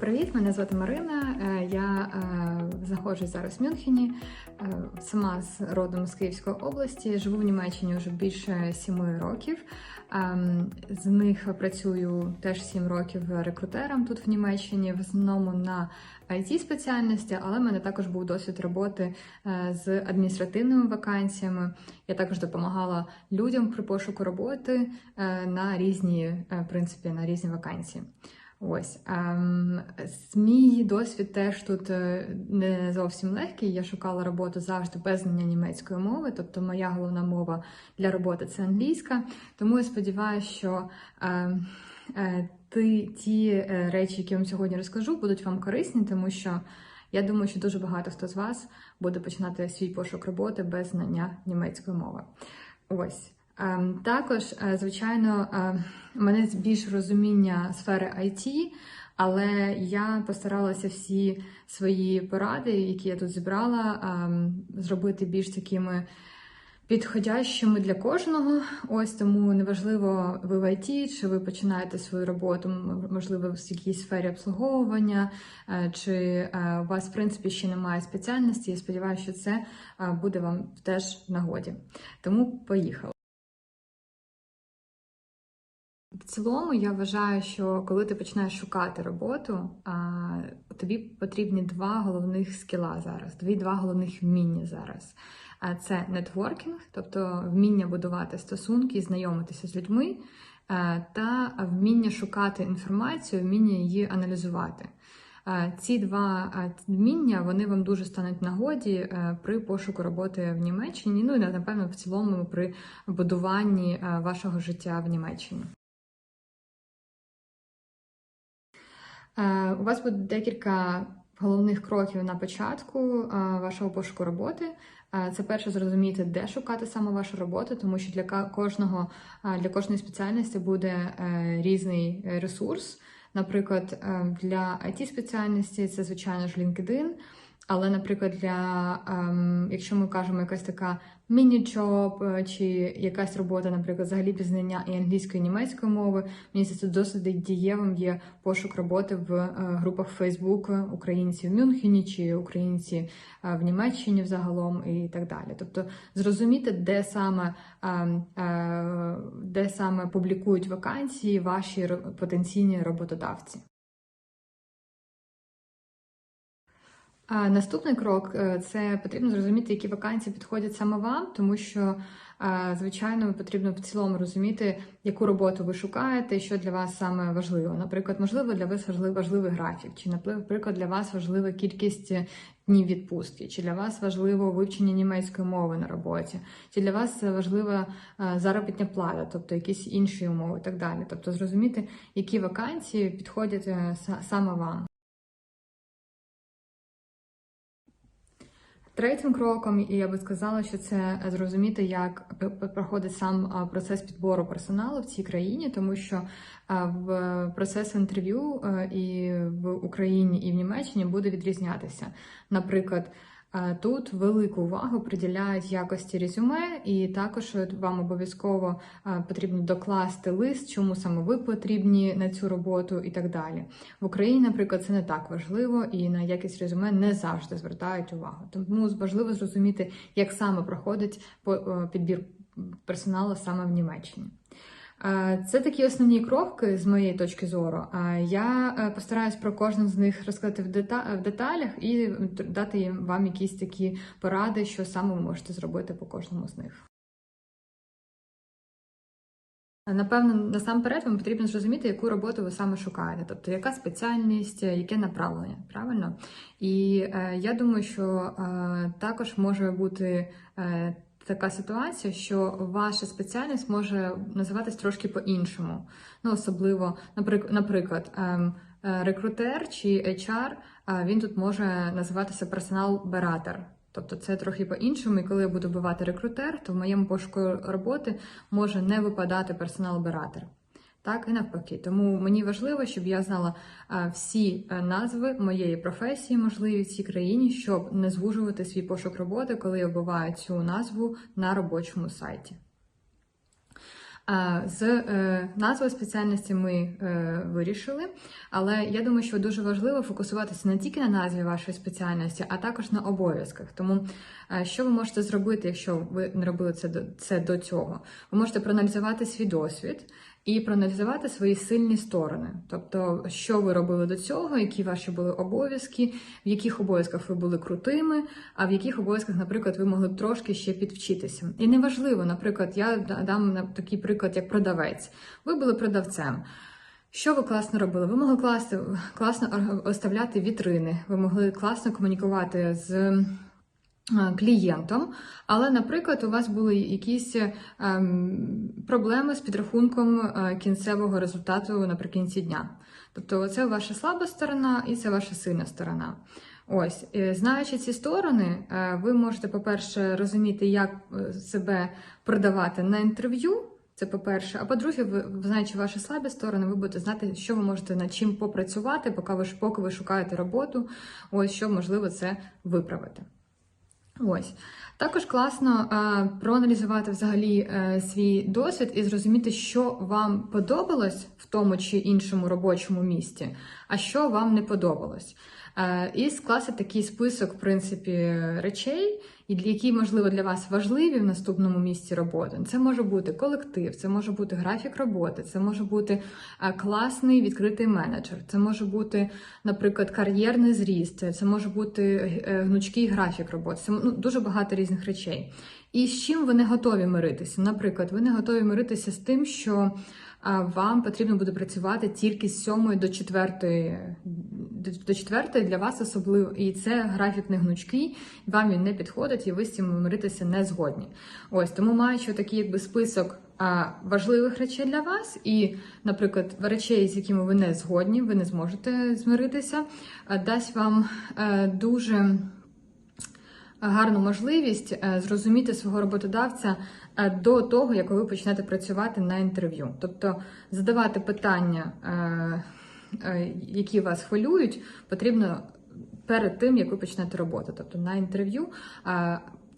Привіт, мене звати Марина. Е, Я е, знаходжусь зараз в Мюнхені, е, сама з родом з Київської області. Живу в Німеччині вже більше сіми років. Ем, З них працюю теж сім років рекрутером тут в Німеччині, в основному на it спеціальності, але в мене також був досвід роботи з адміністративними вакансіями. Я також допомагала людям при пошуку роботи на різні, в принципі, на різні вакансії. Ось ем, мій досвід теж тут е, не зовсім легкий. Я шукала роботу завжди без знання німецької мови, тобто моя головна мова для роботи це англійська. Тому я сподіваюся, що е, е, ти, ті е, речі, які я вам сьогодні розкажу, будуть вам корисні, тому що я думаю, що дуже багато хто з вас буде починати свій пошук роботи без знання німецької мови. Ось. Ем, Також, е, звичайно, е, у мене більш розуміння сфери IT, але я постаралася всі свої поради, які я тут зібрала, ем, зробити більш такими підходящими для кожного. Ось тому неважливо, ви в IT, чи ви починаєте свою роботу, можливо, в якійсь сфері обслуговування, е, чи е, у вас, в принципі, ще немає спеціальності. Я сподіваюся, що це е, буде вам теж в нагоді. Тому поїхали. В цілому я вважаю, що коли ти починаєш шукати роботу, тобі потрібні два головних скіла зараз, дві два головних вміння зараз. Це нетворкінг, тобто вміння будувати стосунки, знайомитися з людьми, е, та вміння шукати інформацію, вміння її аналізувати. Е, Ці два е, вміння вони вам дуже стануть нагоді при пошуку роботи в Німеччині. Ну і напевно в цілому при будуванні вашого життя в Німеччині. У вас буде декілька головних кроків на початку е, вашого пошуку роботи. Е, Це перше зрозуміти, де шукати саме вашу роботу, тому що для кожного е, для кожної спеціальності буде е, різний е, ресурс. Наприклад, е, для it спеціальності це звичайно ж LinkedIn. Але, наприклад, для ем, якщо ми кажемо якась така міні-джоб е, чи якась робота, наприклад, взагалі без знання і англійської, і німецької мови, мені здається, досить дієвим є пошук роботи в е, групах Facebook українці в Мюнхені чи українці е, в Німеччині взагалом і так далі. Тобто зрозуміти, де саме, е, е, де саме публікують вакансії ваші потенційні роботодавці. Наступний крок е, це потрібно зрозуміти, які вакансії підходять саме вам, тому що, е, звичайно, потрібно в цілому розуміти, яку роботу ви шукаєте, що для вас саме важливо. Наприклад, можливо, для вас важливий, графік, чи, наприклад, для вас важлива кількість днів відпустки, чи для вас важливо вивчення німецької мови на роботі, чи для вас важлива е, заробітня плата, тобто якісь інші умови і так далі. Тобто зрозуміти, які вакансії підходять саме вам. Третім кроком, і я би сказала, що це зрозуміти, як п- п- проходить сам процес підбору персоналу в цій країні, тому що в процес інтерв'ю і в Україні, і в Німеччині буде відрізнятися. Наприклад, тут велику увагу приділяють якості резюме, і також вам обов'язково потрібно докласти лист, чому саме ви потрібні на цю роботу, і так далі. В Україні, наприклад, це не так важливо, і на якість резюме не завжди звертають увагу. Тому важливо зрозуміти, як саме проходить підбір персоналу саме в Німеччині. Це такі основні кроки з моєї точки зору. Я е, постараюсь про кожен з них розказати в в деталях і дати вам якісь такі поради, що саме ви можете зробити по кожному з них. Напевно, насамперед вам потрібно зрозуміти, яку роботу ви саме шукаєте, тобто яка спеціальність, е, яке направлення, правильно? І е, я думаю, що е, також може бути е, така ситуація, що ваша спеціальність може називатись трошки по-іншому. Ну, особливо, наприк- наприклад, ем, е, рекрутер чи HR, він тут може називатися персонал-бератор. Тобто це трохи по-іншому, і коли я буду бувати рекрутер, то в моєму пошуку роботи може не випадати персонал-бератор. Так і навпаки. Тому мені важливо, щоб я знала е, всі е, назви моєї професії, можливі в цій країні, щоб не звужувати свій пошук роботи, коли я вбиваю цю назву на робочому сайті. З е, назвою спеціальності ми вирішили, але я думаю, що дуже важливо фокусуватися не тільки на назві вашої спеціальності, а також на обов'язках. Тому що ви можете зробити, якщо ви не робили це до це до цього? Ви можете проаналізувати свій досвід і проаналізувати свої сильні сторони. Тобто, що ви робили до цього, які ваші були обов'язки, в яких обов'язках ви були крутими, а в яких обов'язках, наприклад, ви могли трошки ще підвчитися. І неважливо, наприклад, я дам такий приклад, як продавець. Ви були продавцем. Що ви класно робили? Ви могли класно, класно оставляти вітрини, ви могли класно комунікувати з клієнтом, але, наприклад, у вас були якісь ем, проблеми з підрахунком е, кінцевого результату наприкінці дня. Тобто, це ваша слаба сторона і це ваша сильна сторона. Ось, знаючи ці сторони, е, ви можете, по-перше, розуміти, як е, себе продавати на інтерв'ю. Це по-перше, а по-друге, ви знаючи ваші слабі сторони, ви будете знати, що ви можете над чим попрацювати, поки ви поки ви шукаєте роботу. Ось що можливо це виправити. Ось також класно е, проаналізувати взагалі е, свій досвід і зрозуміти, що вам подобалось в тому чи іншому робочому місці, а що вам не подобалось. Е, і скласти такий список, в принципі, речей, які, можливо, для вас важливі в наступному місці роботи. Це може бути колектив, це може бути графік роботи, це може бути е, класний відкритий менеджер, це може бути, наприклад, кар'єрний зріст, це може бути е, гнучкий графік роботи. Це ну, дуже багато різних речей. І з чим ви не готові миритися? Наприклад, ви не готові миритися з тим, що вам потрібно буде працювати тільки з 7 до 4 до 4 для вас особливо, і це графік не гнучкий, вам він не підходить, і ви з цим миритися не згодні. Ось тому маючи такий якби список важливих речей для вас, і, наприклад, речей, з якими ви не згодні, ви не зможете змиритися, дасть вам е, дуже гарну можливість е, зрозуміти свого роботодавця до того, як ви почнете працювати на інтерв'ю. Тобто задавати питання, е, які вас хвилюють, потрібно перед тим, як ви почнете роботу. Тобто на інтерв'ю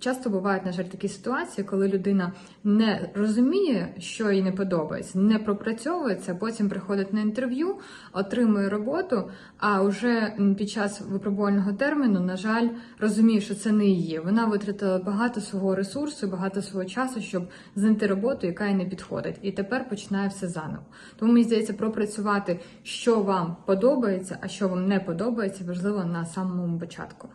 Часто бувають, на жаль, такі ситуації, коли людина не розуміє, що їй не подобається, не пропрацьовується, потім приходить на інтерв'ю, отримує роботу, а вже під час випробувального терміну, на жаль, розуміє, що це не її. Вона витратила багато свого ресурсу, багато свого часу, щоб знайти роботу, яка їй не підходить. І тепер починає все заново. Тому мені здається, пропрацювати, що вам подобається, а що вам не подобається, важливо на самому початку.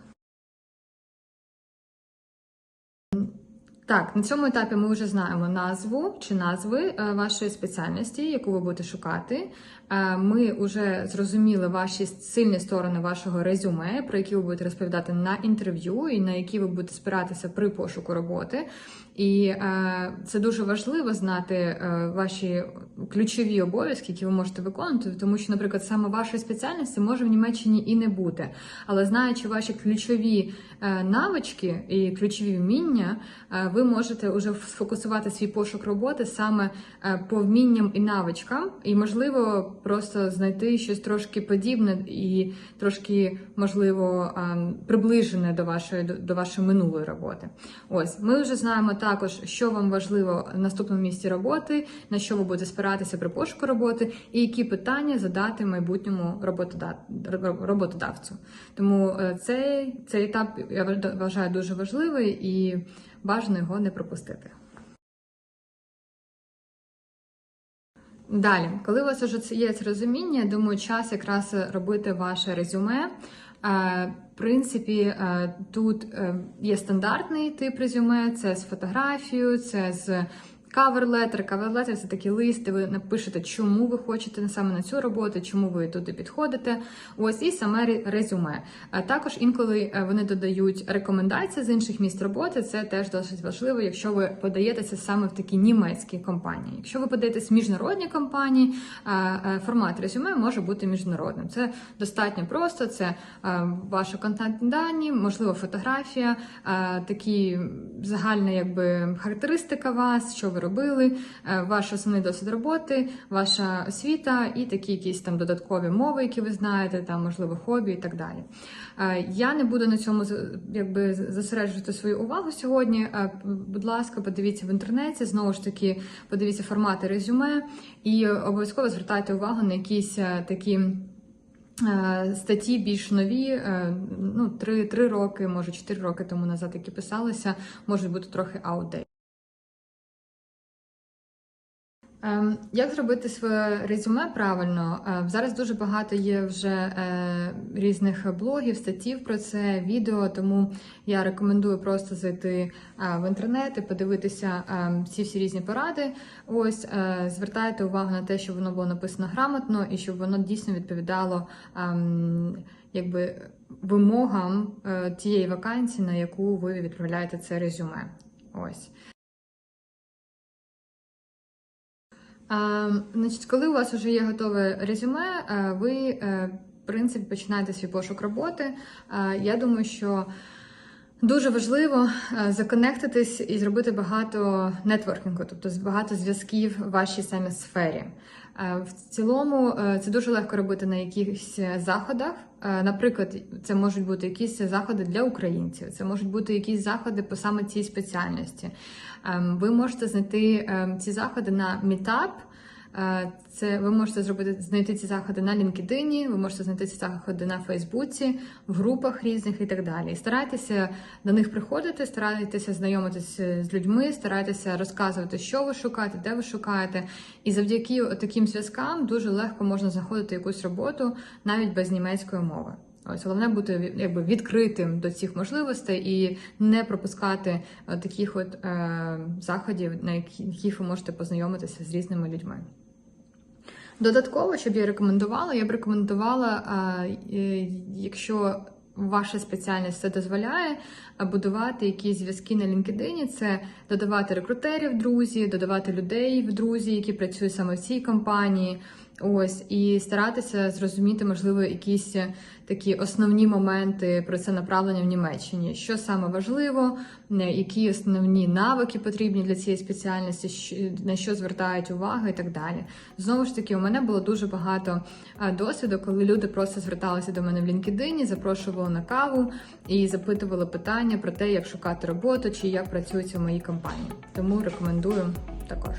Так, на цьому етапі ми вже знаємо назву чи назви е, вашої спеціальності, яку ви будете шукати. Е, ми вже зрозуміли ваші сильні сторони вашого резюме, про які ви будете розповідати на інтерв'ю, і на які ви будете спиратися при пошуку роботи. І е, це дуже важливо знати е, ваші ключові обов'язки, які ви можете виконувати, тому що, наприклад, саме вашої спеціальності може в Німеччині і не бути. Але знаючи ваші ключові е, навички і ключові вміння, е, ви можете вже сфокусувати свій пошук роботи саме е, по вмінням і навичкам, і можливо просто знайти щось трошки подібне і трошки можливо е, приближене до вашої до вашої минулої роботи. Ось ми вже знаємо також, що вам важливо в наступному місці роботи, на що ви будете спиратися при пошуку роботи, і які питання задати майбутньому роботодавцю. Тому е, цей, цей етап я вважаю дуже важливий і бажано його не пропустити. Далі, коли у вас вже є це розуміння, думаю, час якраз робити ваше резюме. В принципі, тут е, є стандартний тип резюме: це з фотографією, це з Кавер-летер, кавер-летер це такі лист, де ви напишете, чому ви хочете саме на цю роботу, чому ви туди підходите. Ось і саме резюме. Також інколи е, вони додають рекомендації з інших місць роботи. Це теж досить важливо, якщо ви подаєтеся саме в такі німецькі компанії. Якщо ви подаєтесь в міжнародні компанії, е, е, формат резюме може бути міжнародним. Це достатньо просто. Це ваші контактні дані, можливо, фотографія, такі загальна, якби характеристика вас, що ви робили, е, ваш основний досвід роботи, ваша освіта і такі якісь там додаткові мови, які ви знаєте, там можливо хобі і так далі. Е, Я не буду на цьому якби зосереджувати свою увагу сьогодні. Е, Будь ласка, подивіться в інтернеті, знову ж таки, подивіться формати резюме і обов'язково звертайте увагу на якісь такі. Статті більш нові, ну, три, три роки, може, чотири роки тому назад, які писалися, можуть бути трохи outdated. Як зробити своє резюме правильно? Е, Зараз дуже багато є вже е, різних блогів, статтів про це, відео, тому я рекомендую просто зайти е, в інтернет і подивитися ці всі різні поради. Ось е, звертайте увагу на те, щоб воно було написано грамотно і щоб воно дійсно відповідало ем, якби вимогам тієї вакансії, на яку ви відправляєте це резюме. Ось. Значить, коли у вас вже є готове резюме, е, ви, е, в принципі, починаєте свій пошук роботи. Я думаю, що дуже важливо е, законектитись і зробити багато нетворкінгу, тобто багато зв'язків в вашій самій сфері. Е, В цілому е, це дуже легко робити на якихось заходах. Наприклад, це можуть бути якісь заходи для українців, це можуть бути якісь заходи по саме цій спеціальності. Ем, Ви можете знайти ем, ці заходи на Meetup. Е, Це ви можете зробити знайти ці заходи на LinkedIn, ви можете знайти ці заходи на Фейсбуці, в групах різних і так далі. Старайтеся до них приходити, старайтеся знайомитися з людьми, старайтеся розказувати, що ви шукаєте, де ви шукаєте. І завдяки таким зв'язкам дуже легко можна знаходити якусь роботу навіть без німецької мови. Ось головне бути якби відкритим до цих можливостей і не пропускати е, таких от е, заходів, на яких ви можете познайомитися з різними людьми. Додатково, щоб я рекомендувала, я б рекомендувала, е, якщо ваша спеціальність це дозволяє, будувати якісь зв'язки на LinkedIn, це додавати рекрутерів в друзі, додавати людей в друзі, які працюють саме в цій компанії. Ось і старатися зрозуміти, можливо, якісь такі основні моменти про це направлення в Німеччині. Що саме важливо, які основні навики потрібні для цієї спеціальності, на що звертають увагу і так далі. Знову ж таки, у мене було дуже багато досвіду, коли люди просто зверталися до мене в LinkedIn, запрошували на каву і запитували питання про те, як шукати роботу чи як працюють у моїй компанії. Тому рекомендую також.